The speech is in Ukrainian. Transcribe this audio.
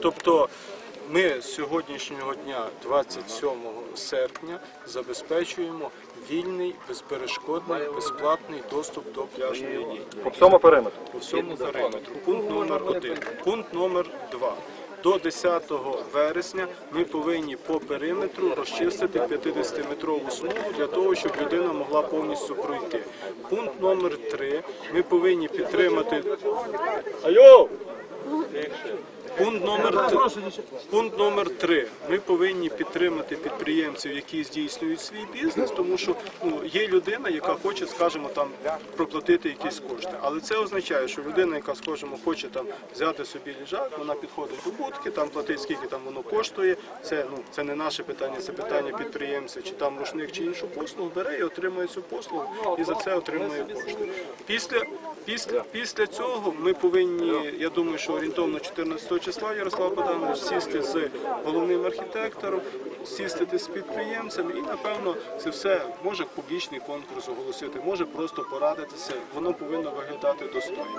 Тобто ми з сьогоднішнього дня, 27 серпня, забезпечуємо вільний, безперешкодний, безплатний доступ до пляжної лінії По всьому периметру. по всьому периметру. Пункт номер один. Пункт номер два. До 10 вересня ми повинні по периметру розчистити 50-метрову смугу для того, щоб людина могла повністю пройти. Пункт номер три. Ми повинні підтримати. Алло! Номер, пункт номер три. Ми повинні підтримати підприємців, які здійснюють свій бізнес, тому що ну, є людина, яка хоче, скажімо, там проплатити якісь кошти. Але це означає, що людина, яка, скажімо, хоче там взяти собі ліжак, вона підходить до будки, там платить скільки там воно коштує. Це ну це не наше питання, це питання підприємця, чи там рушник, чи іншу послугу бере і отримує цю послугу, і за це отримує кошти. Після після після цього ми повинні, я думаю, що орієнтовно 14 числа Ярослав Богданович сісти з головним архітектором, сісти з підприємцями, і напевно це все може публічний конкурс оголосити, може просто порадитися. Воно повинно виглядати достойно.